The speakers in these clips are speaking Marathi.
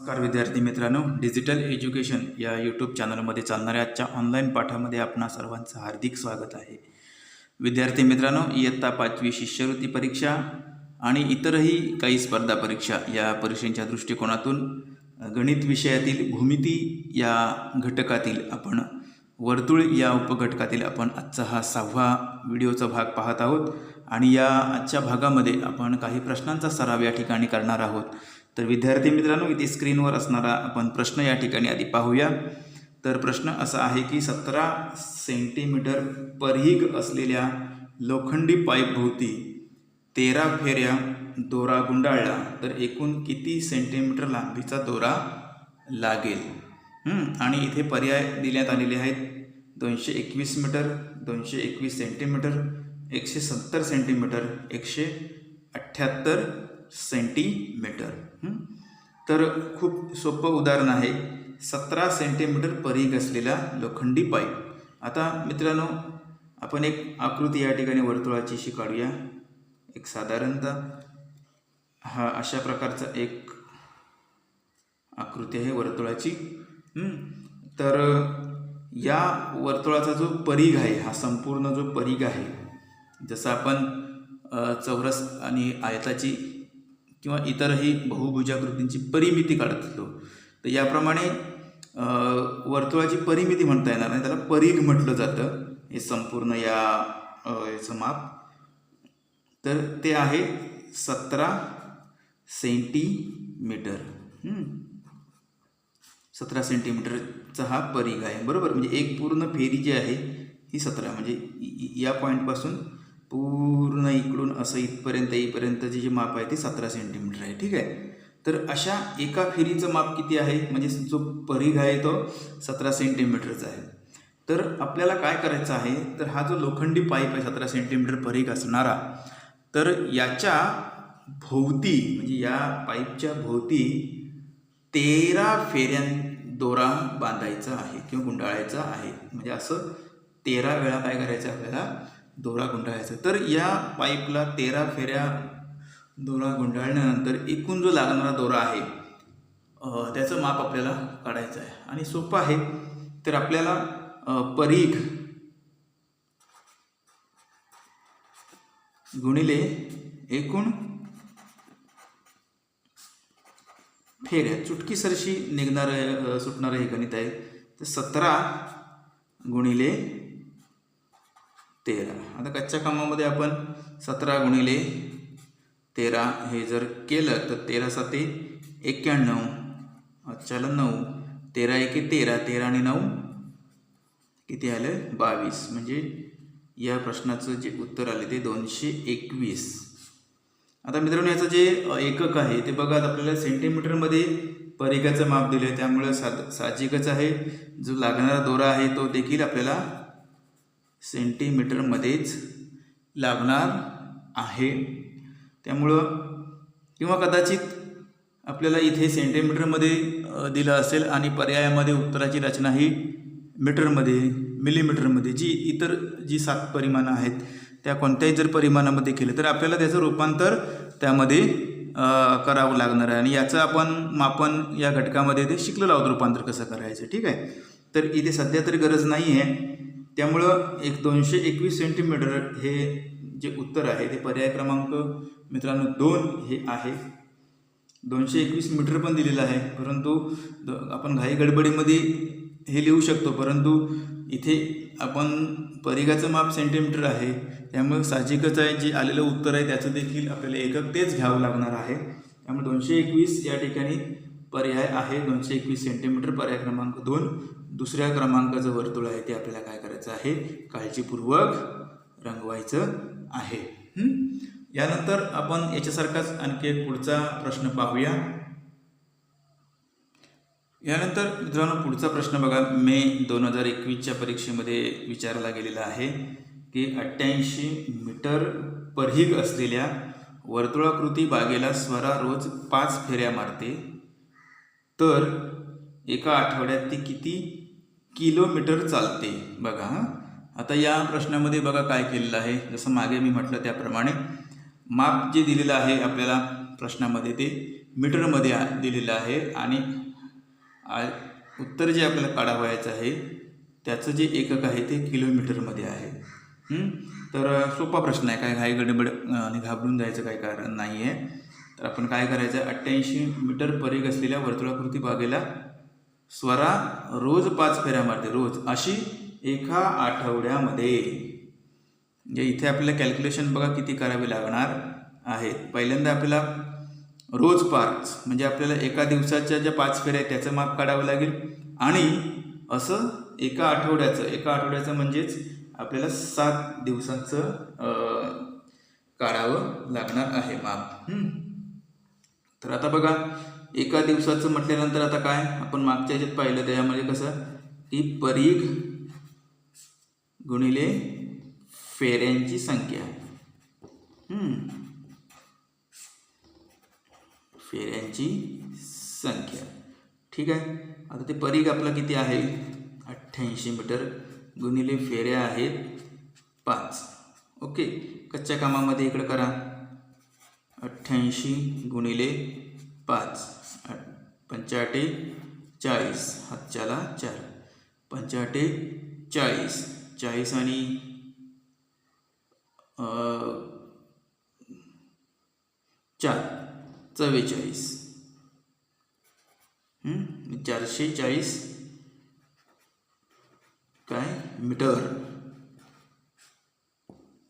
नमस्कार विद्यार्थी मित्रांनो डिजिटल एज्युकेशन या यूट्यूब चॅनलमध्ये चालणाऱ्या आजच्या ऑनलाईन पाठामध्ये आपणा सर्वांचं हार्दिक स्वागत आहे. विद्यार्थी मित्रांनो इयत्ता पाचवी शिष्यवृत्ती परीक्षा आणि इतरही काही स्पर्धा परीक्षा या परीक्षेच्या दृष्टिकोनातून गणित विषयातील भूमिती या घटकातील आपण वर्तुळ या उपघटकातील आपण आजचा हा सहावा व्हिडिओचा भाग पाहत आहोत. आणि या आजच्या भागामध्ये आपण काही प्रश्नांचा सराव या ठिकाणी करणार आहोत. तर विद्यार्थी मित्रांनो इथे स्क्रीनवर असणारा आपण प्रश्न या ठिकाणी आधी पाहूया. तर प्रश्न असा आहे की सतरा सेंटीमीटर परहीग असलेल्या लोखंडी पाईपभोवती तेरा फेऱ्या दोरा गुंडाळला तर एकूण किती सेंटीमीटर लांबीचा दोरा लागेल? आणि इथे पर्याय दिण्यात आलेले आहेत. दोनशे एकवीस मीटर दोनशे एकवीस सेंटीमीटर एकशे सत्तर सेंटीमीटर एकशे अठ्ठ्याहत्तर सेंटीमीटर. तर खूप सोपं उदाहरण आहे. सतरा सेंटीमीटर परीघ असलेला लोखंडी पाईप आता मित्रांनो आपण एक आकृती या ठिकाणी वर्तुळाची अशी काढूया. एक साधारणतः हा अशा प्रकारचा एक आकृती आहे वर्तुळाची. तर या वर्तुळाचा जो परीघ आहे हा संपूर्ण जो परीघ आहे जसं आपण चौरस आणि आयताची किंवा इतरही बहुभुजाकृतींची परिमिती काढत असतो. तर याप्रमाणे वर्तुळाची परिमिती म्हणता येणार नाही. त्याला परीघ म्हटलं जातं. हे संपूर्ण या याचं माप. तर ते आहे सतरा सेंटीमीटर. सतरा सेंटीमीटरचा हा परीघ आहे. बरोबर? म्हणजे एक पूर्ण फेरी जी आहे ही सतरा. म्हणजे या पॉईंटपासून पूर्ण इकडून असं इथपर्यंत येईपर्यंतचे जे माप आहे ते सतरा सेंटीमीटर आहे ठीक आहे? तर अशा एका फेरीचं माप किती आहे? म्हणजे जो परीघ आहे तो सतरा सेंटीमीटरचा आहे. तर आपल्याला काय करायचं आहे? तर हा जो लोखंडी पाईप आहे सतरा सेंटीमीटर परीघ असणारा तर याच्या भोवती म्हणजे या पाईपच्या भोवती तेरा फेऱ्यां दोरा बांधायचा आहे किंवा गुंडाळायचा आहे. म्हणजे असं तेरा वेळा काय करायचं आपल्याला? दोरा गुंडाळायचा. तर या पाईपला तेरा फेऱ्या दोरा गुंडाळल्यानंतर एकूण जो लागणारा दोरा आहे त्याचं माप आपल्याला काढायचं आहे. आणि सोपं आहे तर आपल्याला परीघ गुणिले एकूण फेऱ्या चुटकीसरशी निघणारं सुटणारं हे गणित आहे. तर सतरा गुणिले तेरा. आता कच्च्या कामामध्ये आपण सतरा गुणिले तेरा हे जर केलं तर तेरा साते एक्क्याण्णव. अच्छाला नऊ. तेरा एके तेरा. तेरा आणि नऊ किती आलं? बावीस. म्हणजे या प्रश्नाचं जे उत्तर आले ते दोनशे एकवीस. आता मित्रांनो याचं जे एकक आहे ते बघा आपल्याला सेंटीमीटरमध्ये परिघाचं माप दिलं आहे त्यामुळे साध साहजिकच आहे. जो लागणारा दोरा आहे तो देखील आपल्याला सेंटीमीटरमध्येच लागणार आहे. त्यामुळं किंवा कदाचित आपल्याला इथे सेंटीमीटरमध्ये दिलं असेल आणि पर्यायामध्ये उत्तराची रचना ही मीटरमध्ये मिलीमीटरमध्ये जी इतर जी सात परिमाणं आहेत त्या कोणत्याही जर परिमाणामध्ये केलं तर आपल्याला त्याचं रूपांतर त्यामध्ये करावं लागणार आहे. आणि याचं आपण मापन या घटकामध्ये ते शिकलेलं आहोत रूपांतर कसं करायचं ठीक आहे? तर इथे सध्या तरी गरज नाही आहे त्यामुळं एक दोनशे एकवीस सेंटीमीटर हे जे उत्तर आहे ते पर्याय क्रमांक मित्रांनो दोन हे आहे. दोनशे एकवीस मीटर पण दिलेलं आहे परंतु आपण घाई गडबडीमध्ये हे लिहू शकतो परंतु इथे आपण परिघाचं माप सेंटीमीटर आहे. त्यामुळे साहजिकच आहे जे आलेलं उत्तर आहे त्याचं देखील आपल्याला एकक तेच घ्यावं लागणार आहे. त्यामुळे दोनशे एकवीस या ठिकाणी पर्याय आहे. दोनशे एकवीस सेंटीमीटर पर्याय क्रमांक दोन. दुसऱ्या क्रमांकाचं वर्तुळ आहे ते आपल्याला काय करायचं आहे? काळजीपूर्वक रंगवायचं आहे. यानंतर आपण याच्यासारखाच आणखी एक पुढचा प्रश्न पाहूया. यानंतर मित्रांनो पुढचा प्रश्न बघा. मे दोन हजार एकवीसच्या परीक्षेमध्ये विचारला गेलेला आहे की अठ्ठ्याऐंशी मीटर परहीग असलेल्या वर्तुळाकृती बागेला स्वरा रोज पाच फेऱ्या मारते. तर एका आठवड्यात ती किती किलोमीटर चालते? बघा हां. आता या प्रश्नामध्ये बघा काय केलेलं आहे. जसं मागे मी म्हटलं त्याप्रमाणे माप जे दिलेलं आहे आपल्याला प्रश्नामध्ये ते मीटरमध्ये आ- दिलेलं आहे आणि उत्तर जे आपल्याला काढावयाचं आहे त्याचं जे एकक आहे ते किलोमीटरमध्ये आहे. तर सोपा प्रश्न आहे. काय घाई गडबड आणि घाबरून जायचं काही कारण नाही आहे तर आपण काय करायचं? आहे अठ्ठ्याऐंशी मीटर परीघ असलेल्या वर्तुळाकृती बागेला स्वरा रोज पाच फेऱ्या मारते रोज. अशी एका आठवड्यामध्ये. म्हणजे इथे आपल्याला कॅल्क्युलेशन बघा किती करावे लागणार आहेत. पहिल्यांदा आपल्याला रोज पाच म्हणजे आपल्याला एका दिवसाच्या ज्या पाच फेऱ्या आहेत त्याचं माप काढावं लागेल. आणि असं एका आठवड्याचं एका आठवड्याचं म्हणजेच आपल्याला सात दिवसांचं काढावं लागणार आहे माप. तर आता बघा एका दिवसाचं म्हटल्यानंतर आता काय? आपण मागच्या ह्याच्यात पाहिलं त्याच्यामध्ये कसं? की परीघ गुणिले फेऱ्यांची संख्या. फेऱ्यांची संख्या. ठीक आहे? आता ते परीघ आपला किती आहे? अठ्ठ्याऐंशी मीटर गुणिले फेऱ्या आहेत पाच. ओके? कच्च्या कामामध्ये इकडं करा. अठ्ठ्याऐंशी गुणिले पाच. पंचाटे चाळीस. हातच्याला चार. पंचाटे चाळीस. चाळीस आणि चार. चव्वेचाळीस. चारशे चाळीस काय? मीटर.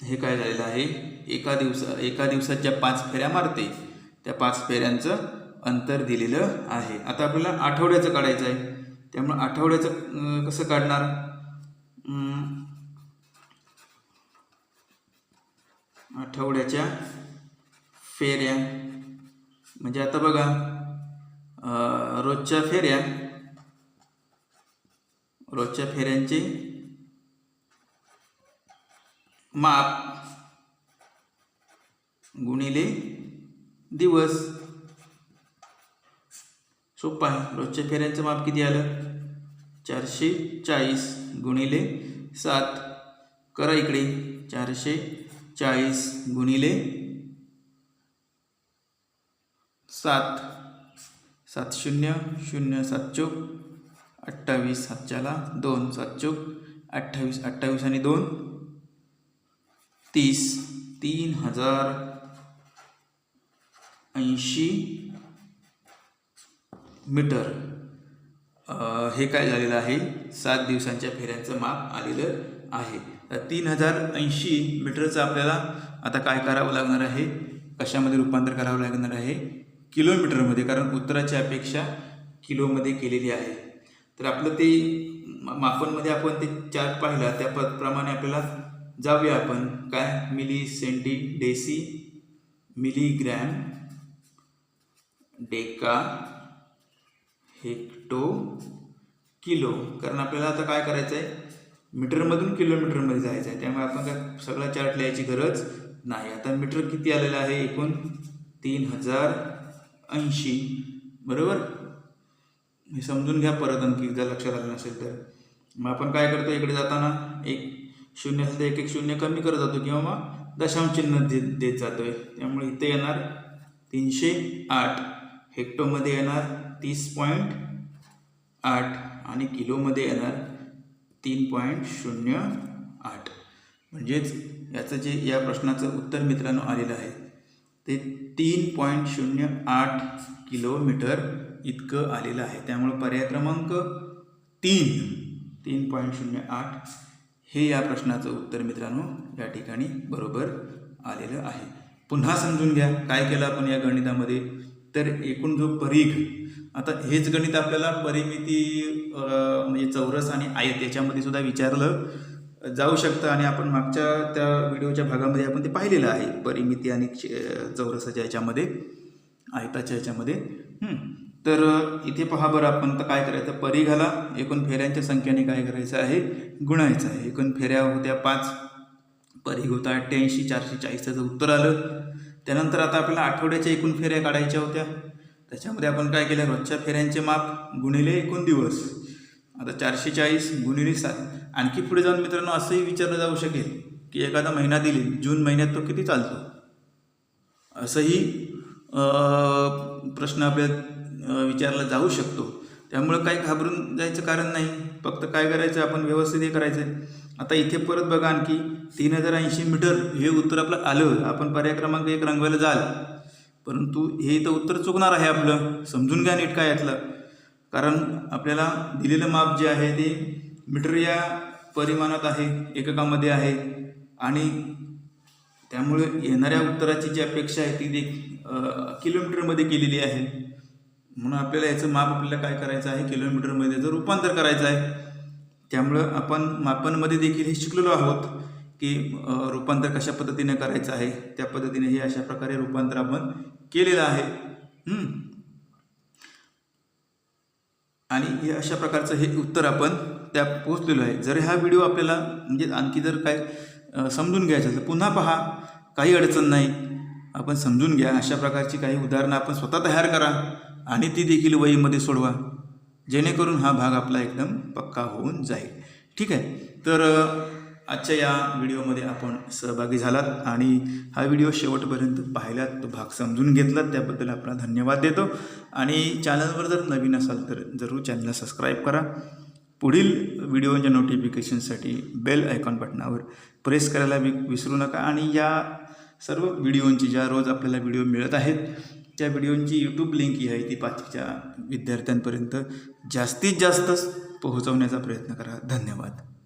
हे काय झालेलं आहे? एका दिवसा एका दिवसात ज्या पाच फेऱ्या मारते त्या पाच फेऱ्यांचं अंतर दिलेलं आहे. आता आपल्याला आठवड्याचं काढायचं आहे. त्यामुळं आठवड्याचं कसं काढणार? आठवड्याच्या फेऱ्या म्हणजे आता बघा रोजच्या फेऱ्या रोजच्या फेऱ्यांचे माप गुणिले दिवस. सोपं आहे. रोजच्या फेऱ्यांचं माप किती आलं? चारशे चाळीस गुणिले सात. करा इकडे. चारशे चाळीस गुणिले सात. सात शून्य शून्य सात चोक. अठ्ठावीस सातच्याला दोन. सात चोक. अठ्ठावीस अठ्ठावीस आणि दोन. तीस तीन हजार ऐंशी मीटर. हे काय झालेलं आहे? सात दिवसांच्या फेऱ्यांचं माप आलेलं आहे. तर तीन हजार ऐंशी मीटरचं आपल्याला आता काय करावं लागणार आहे? कशामध्ये रूपांतर करावं लागणार आहे? किलोमीटरमध्ये कारण उत्तराची अपेक्षा किलोमध्ये केलेली आहे. तर आपलं ते मापनमध्ये आपण ते चार्ट पाहिला त्या प्रमाणे आपल्याला जाऊया आपण. काय? Milli centi deci milligram deca hecto kilo. कारण आपल्याला आता काय करायचं आहे मीटरमधून किलोमीटरमध्ये जायचं आहे त्यामुळे आपण काय सगळा चार्ट लिहायची गरज नाही. आता मीटर किती आलेलं आहे? एकूण तीन हजार ऐंशी बरोबर? हे समजून घ्या परत आणखी जर लक्षात आलं नसेल तर. मग आपण काय करतो? इकडे जाताना एक शून्य असले एक एक शून्य कमी करत जातो किंवा मग दशांश चिन्ह देत देत आहे त्यामुळे इथे येणार तीनशे आठ. हेक्टोमध्ये येणार तीस पॉईंट आठ आणि किलोमध्ये येणार तीन पॉईंट शून्य आठ. म्हणजेच याचं जे या प्रश्नाचं उत्तर मित्रांनो आलेलं आहे ते तीन पॉईंट शून्य आठ किलोमीटर इतकं आलेलं आहे. त्यामुळे पर्याय क्रमांक तीन. तीन पॉईंट शून्य आठ हे या प्रश्नाचं उत्तर मित्रांनो या ठिकाणी बरोबर आलेलं आहे. पुन्हा समजून घ्या काय केलं आपण या गणितामध्ये? तर एकूण जो परीघ आता हेच गणित आपल्याला परिमिती म्हणजे चौरस आणि आयत याच्यामध्ये सुद्धा विचारलं जाऊ शकतं आणि आपण मागच्या त्या व्हिडिओच्या भागामध्ये आपण ते पाहिलेलं आहे परिमिती आणि चौरसाच्या याच्यामध्ये आयताच्या याच्यामध्ये. हं. तर इथे पहा बरं आपण तर काय करायचं? परिघाला एकूण फेऱ्यांच्या संख्येने काय करायचं आहे? गुणायचं आहे. एकूण फेऱ्या होत्या पाच. परिघ होता अठ्ठ्याऐंशी चारशे चाळीसचं उत्तर आलं. त्यानंतर आता आपल्याला आठवड्याच्या एकूण फेऱ्या काढायच्या होत्या. त्याच्यामध्ये आपण काय केलं? रोजच्या फेऱ्यांचे माप गुणिले एकूण दिवस. आता चारशे चाळीस गुणिले सात. आणखी पुढे जाऊन मित्रांनो असंही विचारलं जाऊ शकेल की एखादा महिना दिली जून महिन्यात तो किती चालतो? असंही प्रश्न आपल्या विचारला जाऊ शकतो. त्यामुळं काही घाबरून जायचं कारण नाही. फक्त काय करायचं आपण व्यवस्थित हे करायचं आहे आता इथे परत बघा आणखी तीन हजार ऐंशी मीटर हे उत्तर आपलं आलं. आपण पर्याय क्रमांक एक रंगवायला जाल. परंतु हे इथं उत्तर चुकणार आहे आपलं. समजून घ्या नीट काय यातलं. कारण आपल्याला दिलेलं माप जे आहे ते मीटर या परिमाणात आहे एककामध्ये आहे. आणि त्यामुळे येणाऱ्या उत्तराची जी अपेक्षा आहे ती देख किलोमीटरमध्ये केलेली आहे. म्हणून आपल्याला याचं माप आपल्याला काय करायचं आहे? किलोमीटरमध्ये जर रूपांतर करायचं आहे त्यामुळं आपण मापनमध्ये देखील हे शिकलेलो आहोत की रूपांतर कशा पद्धतीने करायचं आहे? त्या पद्धतीने हे अशा प्रकारे रूपांतर आपण केलेलं आहे. आणि हे अशा प्रकारचं हे उत्तर आपण त्या पोचलेलो आहे. जर हा व्हिडिओ आपल्याला म्हणजे आणखी जर काय समजून घ्यायचं असेल पुन्हा पहा. काही अडचण नाही. आपण समजून घ्या. अशा प्रकारची काही उदाहरणं आपण स्वतः तयार करा. आणि ती देखील वहीमध्ये सोडवा. जेणेकरून हा भाग आपला एकदम पक्का होऊन जाईल. ठीक आहे? तर आजच्या या व्हिडिओमध्ये आपण सहभागी झालात आणि हा व्हिडिओ शेवटपर्यंत पाहिलात तो भाग समजून घेतलात त्याबद्दल आपला धन्यवाद देतो. आणि चॅनलवर जर नवीन असाल तर जरूर चॅनलला सबस्क्राईब करा. पुढील व्हिडिओच्या नोटिफिकेशनसाठी बेल आयकॉन बटनावर प्रेस करायला वि विसरू नका. आणि या सर्व व्हिडिओंची ज्या रोज आपल्याला व्हिडिओ मिळत आहेत त्या व्हिडिओंची यूट्यूब लिंक ही आहे ती पाचवीच्या विद्यार्थ्यांपर्यंत जास्तीत जास्त पोहोचवण्याचा प्रयत्न करा. धन्यवाद.